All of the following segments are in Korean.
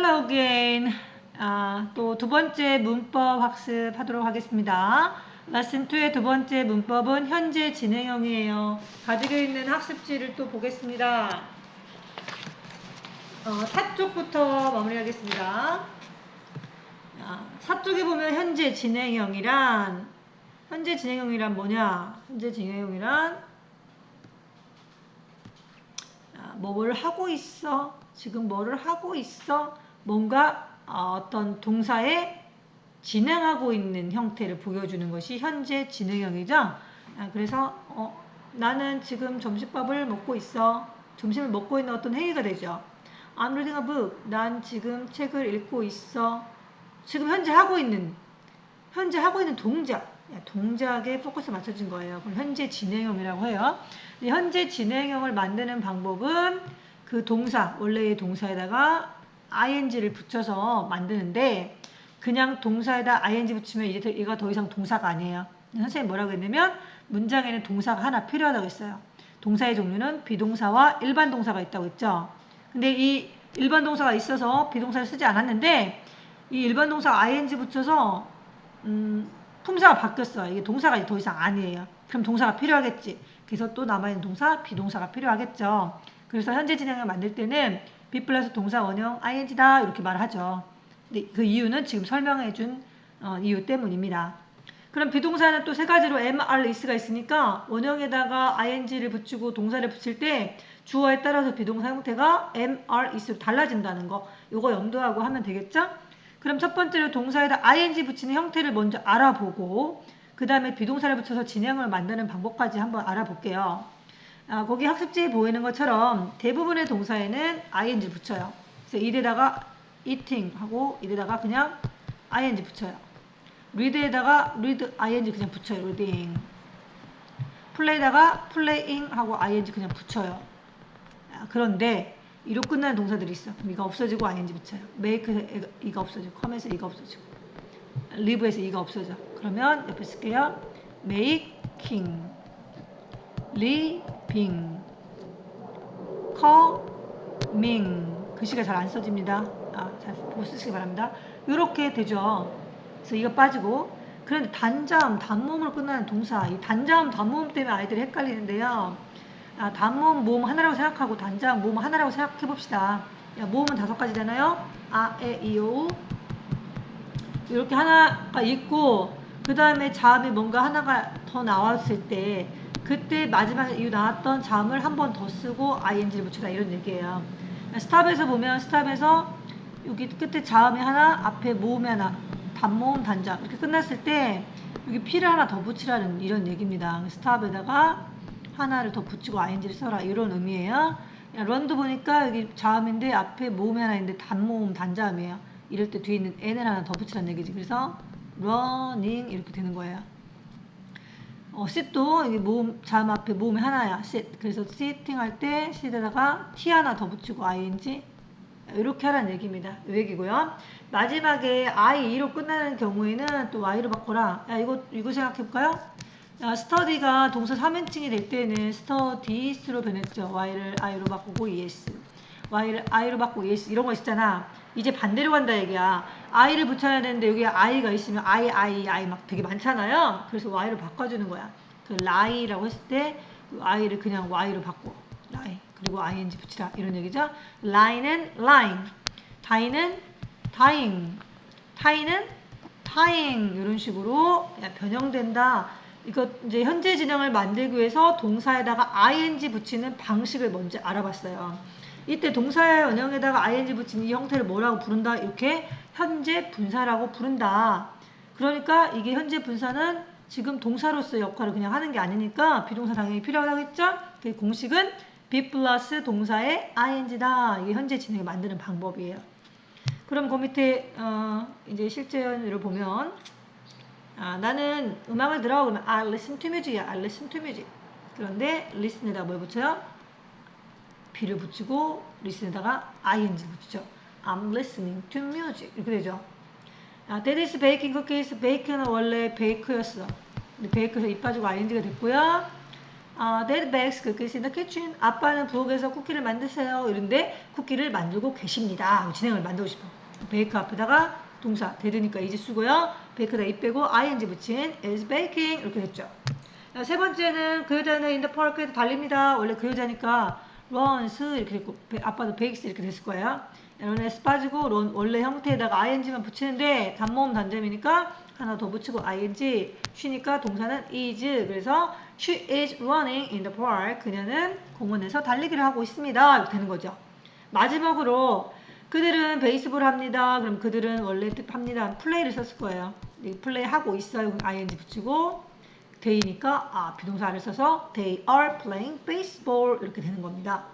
Hello again. 아, 또 두 번째 문법 학습하도록 하겠습니다. 레슨 2의 두 번째 문법은 현재 진행형이에요. 가지고 있는 학습지를 또 보겠습니다. 어, 4쪽부터 마무리하겠습니다. 아, 4쪽에 보면 현재 진행형이란 현재 진행형이란 뭐냐? 현재 진행형이란 아, 뭐를 하고 있어? 지금 뭐를 하고 있어? 뭔가 어, 어떤 동사에 진행하고 있는 형태를 보여주는 것이 현재 진행형이죠. 아, 그래서 어, 나는 지금 점심밥을 먹고 있어. 점심을 먹고 있는 어떤 행위가 되죠. I'm reading a book. 난 지금 책을 읽고 있어. 지금 현재 하고 있는 현재 하고 있는 동작. 동작에 포커스 맞춰진 거예요. 그럼 현재 진행형이라고 해요. 현재 진행형을 만드는 방법은 그 동사, 원래의 동사에다가 ing를 붙여서 만드는데 그냥 동사에다 ing 붙이면 이제 이가 더 이상 동사가 아니에요. 선생님 뭐라고 했냐면 문장에는 동사가 하나 필요하다고 했어요. 동사의 종류는 비동사와 일반 동사가 있다고 했죠. 근데 이 일반 동사가 있어서 비동사를 쓰지 않았는데 이 일반 동사가 ing 붙여서 음, 품사가 바뀌었어요. 이게 동사가 더 이상 아니에요. 그럼 동사가 필요하겠지. 그래서 또 남아있는 동사, 비동사가 필요하겠죠. 그래서 현재 진행을 만들 때는 be 플러스 동사 원형 ing다 이렇게 말하죠. 근데 그 이유는 지금 설명해 준 어, 이유 때문입니다. 그럼 비동사는 또 세 가지로 mr is가 있으니까 원형에다가 ing를 붙이고 동사를 붙일 때 주어에 따라서 비동사 형태가 mr is로 달라진다는 거 이거 염두하고 하면 되겠죠? 그럼 첫 번째로 동사에다 ing 붙이는 형태를 먼저 알아보고 그 다음에 비동사를 붙여서 진행을 만드는 방법까지 한번 알아볼게요. 아, 거기 학습지에 보이는 것처럼 대부분의 동사에는 ing 붙여요. 그래서 이에다가 eating 하고 이에다가 그냥 ing 붙여요. read에다가 read ing 그냥 붙여요. reading. play에다가 playing 하고 ing 그냥 붙여요. 아, 그런데 이로 끝나는 동사들이 있어. 그럼 이가 없어지고 ing 붙여요. make에서 이가 없어지고 come에서 이가 없어지고 live에서 이가 없어져. 그러면 옆에 쓸게요. making living coming 글씨가 잘 안 써집니다. 아, 잘 보고 쓰시기 바랍니다. 이렇게 되죠. 그래서 이거 빠지고 그런데 단자음, 단모음으로 끝나는 동사 이 단자음, 단모음 때문에 아이들이 헷갈리는데요. 아, 단모음, 모음 하나라고 생각하고 단자음, 모음 하나라고 생각해 봅시다. 야, 모음은 다섯 가지잖아요. 아, 에, 이, 오 이렇게 하나가 있고 그 다음에 자음이 뭔가 하나가 더 나왔을 때 그때 마지막에 이 나왔던 자음을 한 번 더 쓰고 ing를 붙이다 이런 얘기예요. 스탑에서 보면 스탑에서 여기 끝에 자음이 하나 앞에 모음이 하나 단모음 단자 이렇게 끝났을 때 여기 피를 하나 더 붙이라는 이런 얘기입니다. 스탑에다가 하나를 더 붙이고 ing를 써라 이런 의미예요. 런도 보니까 여기 자음인데 앞에 모음이 하나 있는데 단모음 단자음이에요. 이럴 때 뒤에 있는 n을 하나 더 붙이라는 얘기지. 그래서 running 이렇게 되는 거예요. 어, sit도 이게 모음 자음 앞에 모음이 하나야. sit. 그래서 sitting 할 때 sit에다가 t 하나 더 붙이고 ing 이렇게 하라는 얘기입니다. 이 얘기고요. 마지막에 i2로 끝나는 경우에는 또 y로 바꿔라. 야, 이거 이거 생각해 볼까요? 야, study가 동사 3인칭이 될 때는 studies로 변했죠. y를 i로 바꾸고 es. y를 i로 바꾸고 es 이런 거 있잖아. 이제 반대로 간다 얘기야. i를 붙여야 되는데 여기 i가 있으면 i, i, i 막 되게 많잖아요. 그래서 y로 바꿔주는 거야. 그 lie라고 했을 때 i를 그냥 y로 바꿔. lie. 그리고 ing 붙이라. 이런 얘기죠. lie는 line. die는 dying. tie는 tying. 이런 식으로 변형된다. 이거 이제 현재 진행을 만들기 위해서 동사에다가 ing 붙이는 방식을 먼저 알아봤어요. 이때 동사의 원형에다가 ing 붙인 이 형태를 뭐라고 부른다? 이렇게 현재 분사라고 부른다. 그러니까 이게 현재 분사는 지금 동사로서 역할을 그냥 하는 게 아니니까 비동사 당연히 필요하겠죠? 그 공식은 be 플러스 동사의 ing다. 이게 현재 진행을 만드는 방법이에요. 그럼 그 밑에 어 이제 실제연을 보면 아, 나는 음악을 들어 그러면 I listen to music이야. I listen to music. 그런데 listen에다 뭘 붙여요? B를 붙이고 listen에다가 ing 붙이죠. I'm listening to music 이렇게 되죠. 아, that is baking cookies. bake는 원래 bake였어. 근데 bake에서 입 빠지고 ing가 됐고요. 아, Dad bakes cookies in the kitchen. 아빠는 부엌에서 쿠키를 만드세요. 이런데 쿠키를 만들고 계십니다. 진행을 만들고 싶어. 베이크 앞에다가 동사 데드니까 이제 쓰고요. 베이크다 이 빼고 ing 붙인 is baking 이렇게 됐죠. 자, 세 번째는 그 여자는 the park에서 달립니다. 원래 그 여자니까 runs 이렇게 됐고 베- 아빠도 bakes 이렇게 됐을 거예요. 이런 s 빠지고 run 원래 형태에다가 ing만 붙이는데 단모음 단점이니까 하나 더 붙이고 ing 쉬니까 동사는 is 그래서 she is running in the park 그녀는 공원에서 달리기를 하고 있습니다. 이렇게 되는 거죠. 마지막으로 그들은 베이스볼 합니다. 그럼 그들은 원래 합니다. 플레이를 썼을 거예요. 이 플레이 하고 있어요. ing 붙이고 they니까 아 비동사를 써서 they are playing baseball 이렇게 되는 겁니다.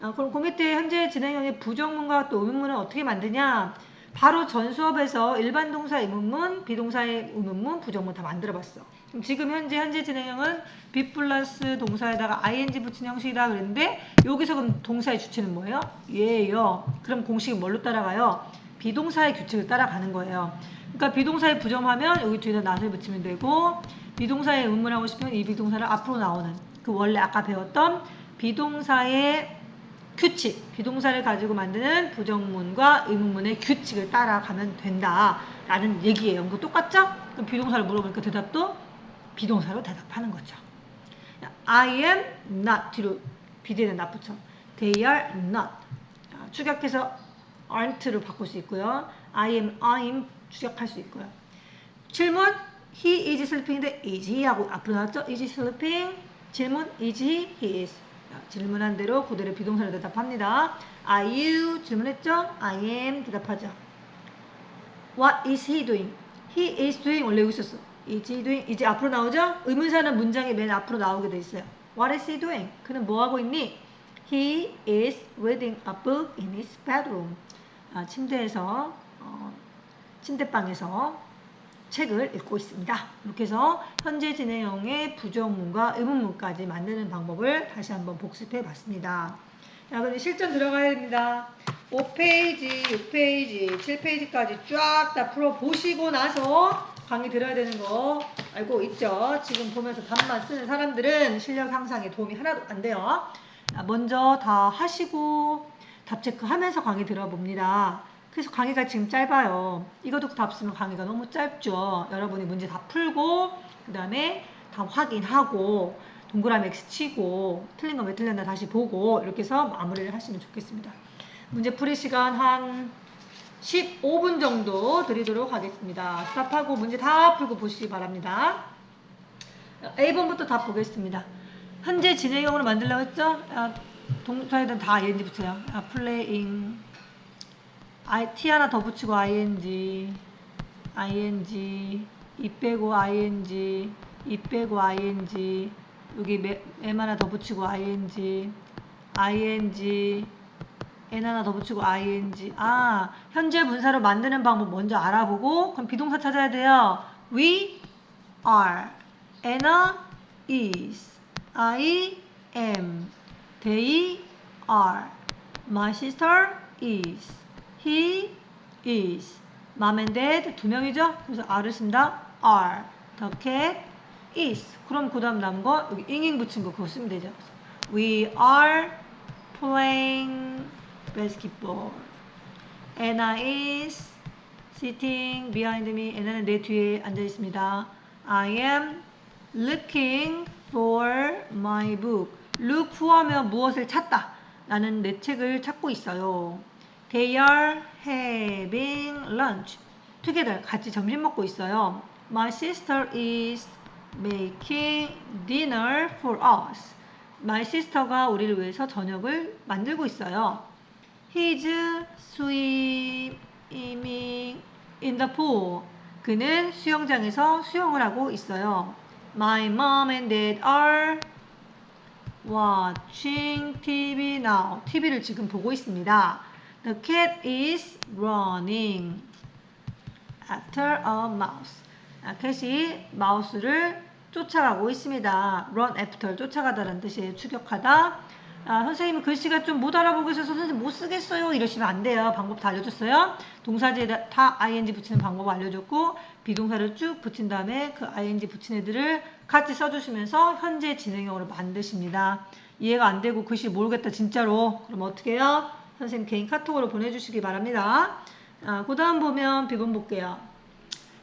아, 그럼 공개 때 현재 진행형의 부정문과 또 의문문을 어떻게 만드냐? 바로 전 수업에서 일반 동사 의문문, 비동사의 의문문, 부정문 다 만들어봤어. 그럼 지금 현재 현재 진행형은 be 플러스 동사에다가 ing 붙인 형식이다 그랬는데 여기서 그럼 동사의 주체는 뭐예요? 얘예요. 그럼 공식은 뭘로 따라가요? 비동사의 규칙을 따라가는 거예요. 그러니까 비동사의 부정하면 여기 뒤에다 not을 붙이면 되고 비동사의 의문문하고 싶으면 이 비동사를 앞으로 나오는 그 원래 아까 배웠던 비동사의 규칙, 비동사를 가지고 만드는 부정문과 의문문의 규칙을 따라가면 된다라는 얘기예요. 이거 똑같죠? 그럼 비동사를 물어보니까 대답도 비동사로 대답하는 거죠. I am not 뒤로 비대는 not 붙여. They are not. 자, 축약해서 aren't로 바꿀 수 있고요. I am, I'm 축약할 수 있고요. 질문 He is sleeping인데 is he 하고 앞으로 나왔죠? Is he sleeping? 질문 is he? He is. 자, 질문한 대로 그대로 비동사로 대답합니다. Are you? 질문했죠? I am 대답하죠. What is he doing? He is doing 원래 여기 있었어. Is he doing? 이제 앞으로 나오죠? 의문사는 문장의 맨 앞으로 나오게 돼 있어요. What is he doing? 그는 뭐 하고 있니? He is reading a book in his bedroom. 아, 침대에서 어, 침대방에서 책을 읽고 있습니다. 이렇게 해서 현재 진행형의 부정문과 의문문까지 만드는 방법을 다시 한번 복습해 봤습니다. 자, 그럼 실전 들어가야 됩니다. 5페이지, 6페이지, 7페이지까지 쫙 다 풀어보시고 나서 강의 들어야 되는 거 알고 있죠? 지금 보면서 답만 쓰는 사람들은 실력 향상에 도움이 하나도 안 돼요. 자, 먼저 다 하시고 답 체크하면서 강의 들어봅니다. 그래서 강의가 지금 짧아요. 이거 듣고 답 쓰면 강의가 너무 짧죠. 여러분이 문제 다 풀고 그 다음에 다 확인하고 동그라미 X 치고 틀린 거 왜 틀렸나 다시 보고 이렇게 해서 마무리를 하시면 좋겠습니다. 문제 풀이 시간 한 15분 정도 드리도록 하겠습니다. 스탑하고 문제 다 풀고 보시기 바랍니다. A번부터 다 보겠습니다. 현재 진행형으로 만들려고 했죠? 아, 동사에는 다 붙여요. 아, playing I, T 하나 더 붙이고 ing, ing, 이 빼고 ing, 이 빼고 ing, 여기 매- m 하나 더 붙이고 ing, ing, n 하나 더 붙이고 ing. 아, 현재 분사로 만드는 방법 먼저 알아보고 그럼 비동사 찾아야 돼요. We are, Anna is, I am, they are, my sister is. He is. Mom and Dad 두 명이죠? 그래서 R을 쓴다. are. The cat is. 그럼 그 다음 남은 거 여기 잉잉 붙인 거 그거 쓰면 되죠. We are playing basketball. Anna is sitting behind me. Anna는 내 뒤에 앉아 있습니다. I am looking for my book. look for하면 무엇을 찾다. 나는 내 책을 찾고 있어요. They are having lunch. together 같이 점심 먹고 있어요. My sister is making dinner for us. My sister가 우리를 위해서 저녁을 만들고 있어요. He's swimming in the pool. 그는 수영장에서 수영을 하고 있어요. My mom and dad are watching TV now. TV를 지금 보고 있습니다. The cat is running after a mouse. 아, 캣이 마우스를 쫓아가고 있습니다. run after 쫓아가다라는 뜻이에요. 추격하다. 아, 선생님 글씨가 좀 못 알아보고 있어서 선생님 못 쓰겠어요 이러시면 안 돼요. 방법 다 알려줬어요. 동사지에다 다 ing 붙이는 방법 알려줬고 비동사를 쭉 붙인 다음에 그 ing 붙인 애들을 같이 써주시면서 현재 진행형으로 만드십니다. 이해가 안 되고 글씨 모르겠다 진짜로 그럼 어떻게 해요? 선생님 개인 카톡으로 보내주시기 바랍니다. 아, 그 다음 보면 비번 볼게요.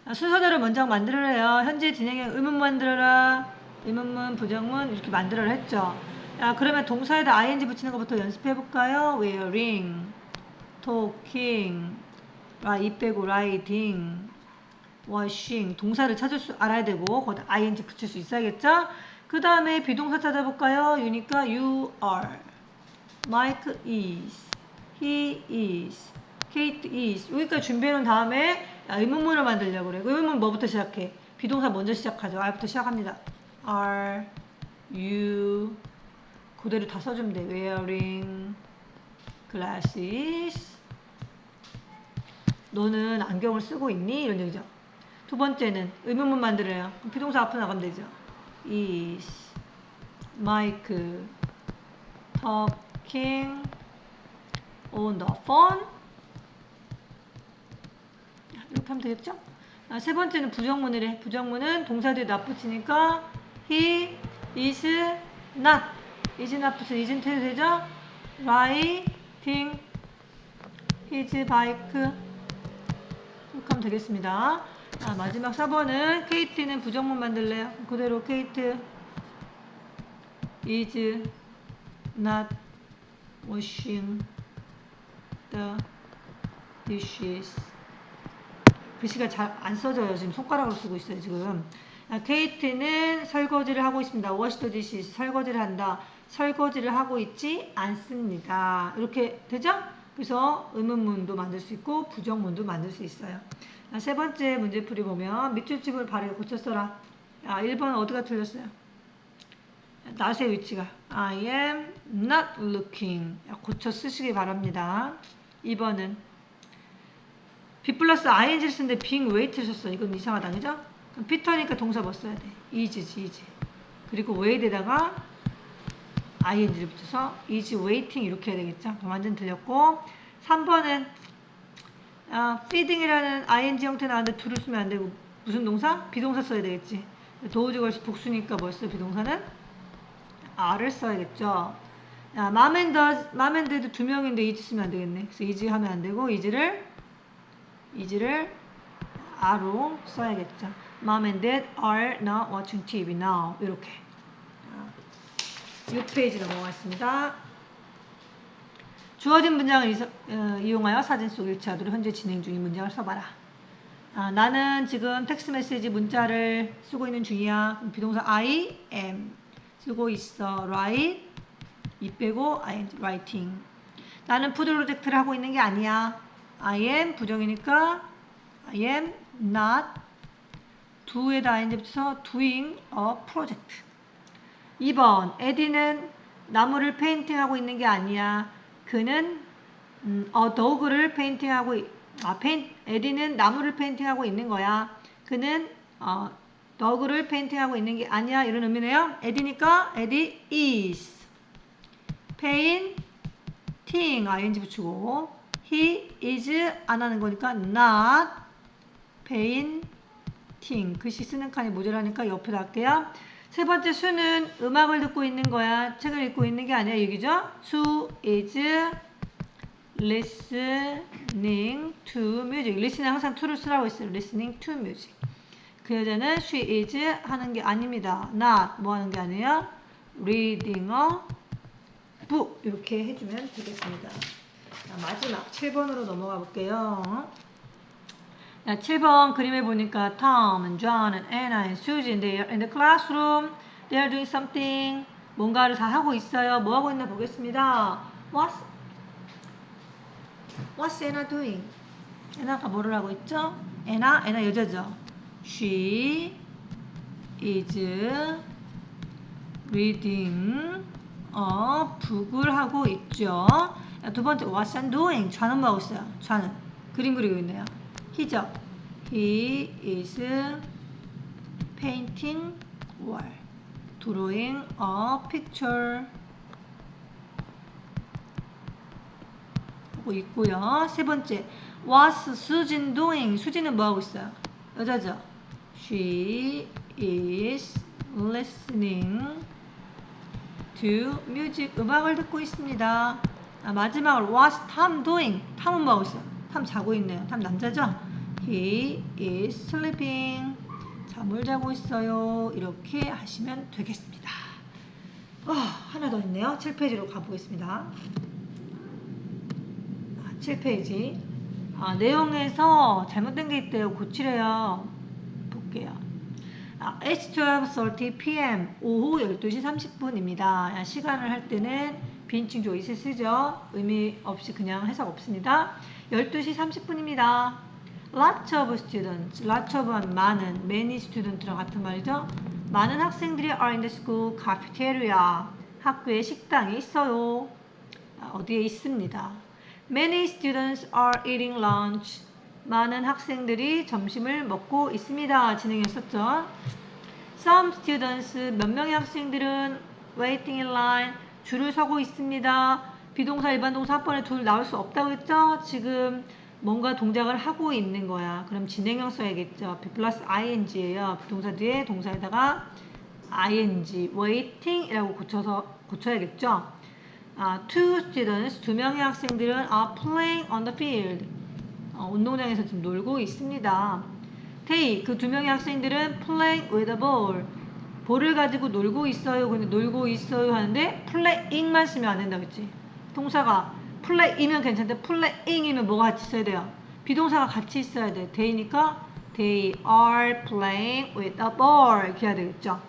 아, 순서대로 먼저 만들어래요. 현재 진행형 의문 만들어라. 의문문, 부정문 이렇게 만들어라 했죠. 야, 그러면 동사에다 ing 붙이는 것부터 연습해 볼까요? wearing, talking, 라, 이 빼고 riding, washing 동사를 찾을 수 알아야 되고 거기다 ing 붙일 수 있어야겠죠? 그 다음에 비동사 찾아볼까요? 유니까 you are, Mike is, he is, Kate is 여기까지 준비해 놓은 다음에 야, 의문문을 만들려고 그래. 의문문 뭐부터 시작해? 비동사 먼저 시작하죠. R부터 시작합니다. are, you 그대로 다 써주면 돼. wearing glasses 너는 안경을 쓰고 있니? 이런 얘기죠. 두 번째는 의문문 만들어요. 그럼 비동사 앞으로 나가면 되죠. is Mike talking on the phone 이렇게 하면 되겠죠? 아, 세 번째는 부정문이래. 부정문은 동사 뒤에 not 붙이니까 he is not is not 붙여 isn't 해도 되죠? riding his bike 이렇게 하면 되겠습니다. 아, 마지막 4번은 케이트는 부정문 만들래요. 그대로 케이트 is not washing the dishes 글씨가 잘 안 써져요. 지금 손가락으로 쓰고 있어요. 지금 아, 케이트는 설거지를 하고 있습니다. wash the dishes 설거지를 한다. 설거지를 하고 있지 않습니다. 이렇게 되죠? 그래서 의문문도 만들 수 있고 부정문도 만들 수 있어요. 아, 세 번째 문제풀이 보면 밑줄 집을 바르게 고쳤어라. 아, 1번 어디가 틀렸어요? 낫의 위치가 I am not looking 고쳐 쓰시기 바랍니다. 2번은 B 플러스 ing를 쓰는데 being wait를 썼어. 이건 이상하다. 그죠? 그럼 피터니까 동사 뭐 써야 돼? is지, is. 그리고 wait에다가 ing를 붙여서 is waiting 이렇게 해야 되겠죠? 완전 틀렸고 3번은 아, feeding이라는 ing 형태 나왔는데 to를 쓰면 안 되고 무슨 동사? 비동사 써야 되겠지. 도우지 걸스 복수니까 뭐 써요? 비동사는? R을 써야겠죠. Mom and dad 두 명인데 is 쓰면 안 되겠네. 그래서 is 하면 안 되고 is를 is를 R로 써야겠죠. Mom and dad are not watching TV now. 이렇게. 6페이지 넘어가겠습니다. 주어진 문장을 이서, 어, 이용하여 사진 속 일치하도록 현재 진행 중인 문장을 써봐라. 아, 나는 지금 텍스트 메시지 문자를 쓰고 있는 중이야. 비동사 I am 쓰고 있어. write 이 빼고 I am writing. 나는 푸드 프로젝트를 하고 있는 게 아니야. I am 부정이니까 I am not do에다 ing 붙여서 doing a project. 2번 에디는 나무를 페인팅하고 있는 게 아니야. 그는 음, 어, 도구를 페인팅하고 있- 아, 페인, 에디는 나무를 페인팅하고 있는 거야. 그는 어, 도구를 페인팅하고 있는 게 아니야. 이런 의미네요. 에디니까 에디 is painting ing 붙이고 he is 안 하는 거니까 not painting 글씨 쓰는 칸이 모자라니까 옆에다 할게요. 세 번째 수는 음악을 듣고 있는 거야. 책을 읽고 있는 게 아니야. 얘기죠. 수 is listening to music. listening 항상 to를 쓰라고 했어요. listening to music. 그 여자는 she is 하는 게 아닙니다. not 뭐 하는 게 아니에요. reading a book. 이렇게 해주면 되겠습니다. 자, 마지막 7번으로 넘어가 볼게요. 자, 7번 그림에 보니까 Tom John Anna and Susie they are in the classroom. They are doing something. 뭔가를 다 하고 있어요. 뭐 하고 있나 보겠습니다. What's What's Anna doing? 애나가 뭐를 하고 있죠? 애나, 애나 여자죠. She is reading 어, 북을 하고 있죠. 자, 두 번째, what's Anna doing? 좌는 뭐 하고 있어요? 좌는 그림 그리고 있네요. 히죠. He is painting wall. drawing a picture. 갖고 있고요. 세 번째, what's 수진 doing? 수진은 뭐 하고 있어요? 여자죠. She is listening to music. 음악을 듣고 있습니다. 아, 마지막으로 what's Tom doing? 탐은 뭐 하고 있어요? 탐 자고 있네요. 탐 남자죠? He is sleeping. 잠을 자고 있어요. 이렇게 하시면 되겠습니다. 아, 하나 더 있네요. 7페이지로 가보겠습니다. 아, 7페이지. 아, 내용에서 잘못된 게 있대요. 고치래요. 아, it's 12.30 p.m. 오후 12시 30분입니다. 시간을 할 때는 비인칭 조이스 쓰죠. 의미 없이 그냥 해석 없습니다. 12시 30분입니다. Lots of students. Lots of은 많은, many student랑 같은 말이죠. 많은 학생들이 are in the school cafeteria. 학교에 식당이 있어요. 아, 어디에 있습니다. Many students are eating lunch. 많은 학생들이 점심을 먹고 있습니다. 진행했었죠. Some students, 몇 명의 학생들은 waiting in line, 줄을 서고 있습니다. 비동사, 일반 동사 합번에 둘 나올 수 없다고 했죠? 지금 뭔가 동작을 하고 있는 거야. 그럼 진행형 써야겠죠. B 플러스 ing예요. 비동사 뒤에 동사에다가 ing, waiting이라고 고쳐서 고쳐야겠죠. 아, two students, 두 명의 학생들은 are playing on the field. 어, 운동장에서 지금 놀고 있습니다. They, 그두 명의 학생들은 playing with a ball. 볼을 가지고 놀고 있어요. 근데 놀고 있어요 하는데 playing만 쓰면 안 된다 그랬지. 동사가 play이면 괜찮은데 playing이면 뭐가 같이 있어야 돼요? 비동사가 같이 있어야 돼. they니까 they are playing with a ball 이렇게 해야 되겠죠.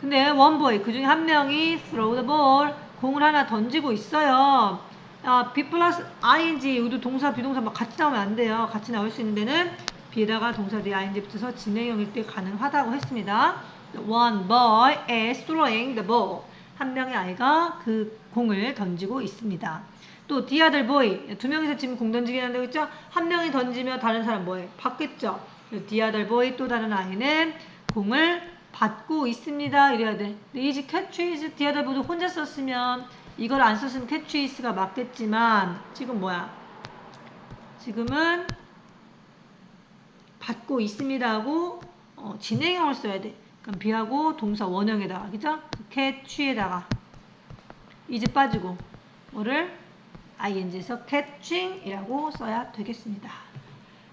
근데 원보이 그 중에 한 명이 throw the ball 공을 하나 던지고 있어요. 아, B 플러스 ing 우도 동사 비동사 막 같이 나오면 안 돼요. 같이 나올 수 있는 데는 B에다가 동사 뒤에 ing 붙여서 진행형일 때 가능하다고 했습니다. One boy is throwing the ball. 한 명의 아이가 그 공을 던지고 있습니다. 또 the other boy 두 명이서 지금 공 던지긴 한다고 했죠? 한 명이 던지면 다른 사람 뭐해? 받겠죠? the other boy 또 다른 아이는 공을 받고 있습니다. 이래야 돼. 근데 catch is the other boy도 혼자 썼으면 이걸 안 썼으면 is가 맞겠지만 지금 뭐야? 지금은 받고 있습니다 하고 어, 진행형을 써야 돼. 그럼 비하고 동사 원형에다가 그죠? catch에다가 이제 빠지고 뭐를 ing에서 catching이라고 써야 되겠습니다.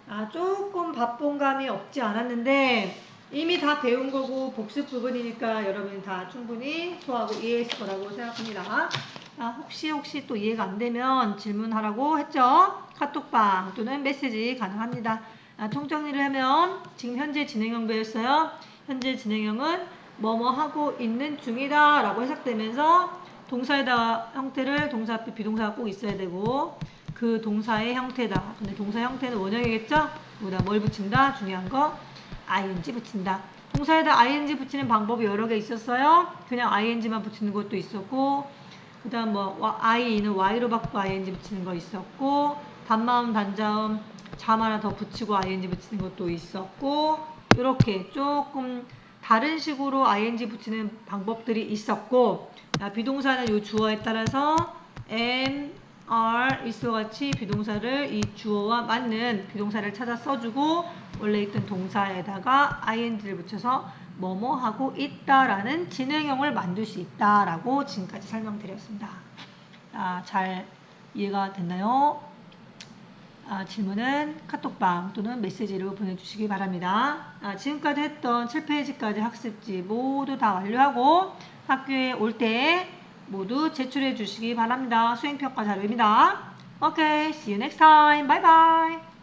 아, 조금 바쁜 감이 없지 않았는데 이미 다 배운 거고 복습 부분이니까 여러분이 다 충분히 소화하고 이해했을 거라고 생각합니다. 아, 혹시 혹시 또 이해가 안 되면 질문하라고 했죠? 카톡방 또는 메시지 가능합니다. 아, 통정리를 하면 지금 현재 진행형 배웠어요. 현재 진행형은 뭐뭐 하고 있는 중이다 라고 해석되면서 동사에다 형태를 동사 앞에 비동사가 꼭 있어야 되고 그 동사의 형태다. 근데 동사 형태는 원형이겠죠? 여기다 뭘 붙인다? 중요한 거 ing 붙인다. 동사에다 ing 붙이는 방법이 여러 개 있었어요. 그냥 ing만 붙이는 것도 있었고 그 다음 뭐 i는 y로 바꾸고 ing 붙이는 거 있었고 단마음 단자음 잠 하나 더 붙이고 ing 붙이는 것도 있었고 이렇게 조금 다른 식으로 ing 붙이는 방법들이 있었고 자, 비동사는 이 주어에 따라서 am, are, is와 같이 비동사를 이 주어와 맞는 비동사를 찾아 써주고 원래 있던 동사에다가 ing를 붙여서 뭐뭐 하고 있다라는 진행형을 만들 수 있다라고 지금까지 설명드렸습니다. 아, 잘 이해가 됐나요? 아, 질문은 카톡방 또는 메시지로 보내주시기 바랍니다. 아, 지금까지 했던 7페이지까지 학습지 모두 다 완료하고 학교에 올 때 모두 제출해 주시기 바랍니다. 수행평가 자료입니다. Okay, see you next time. Bye bye.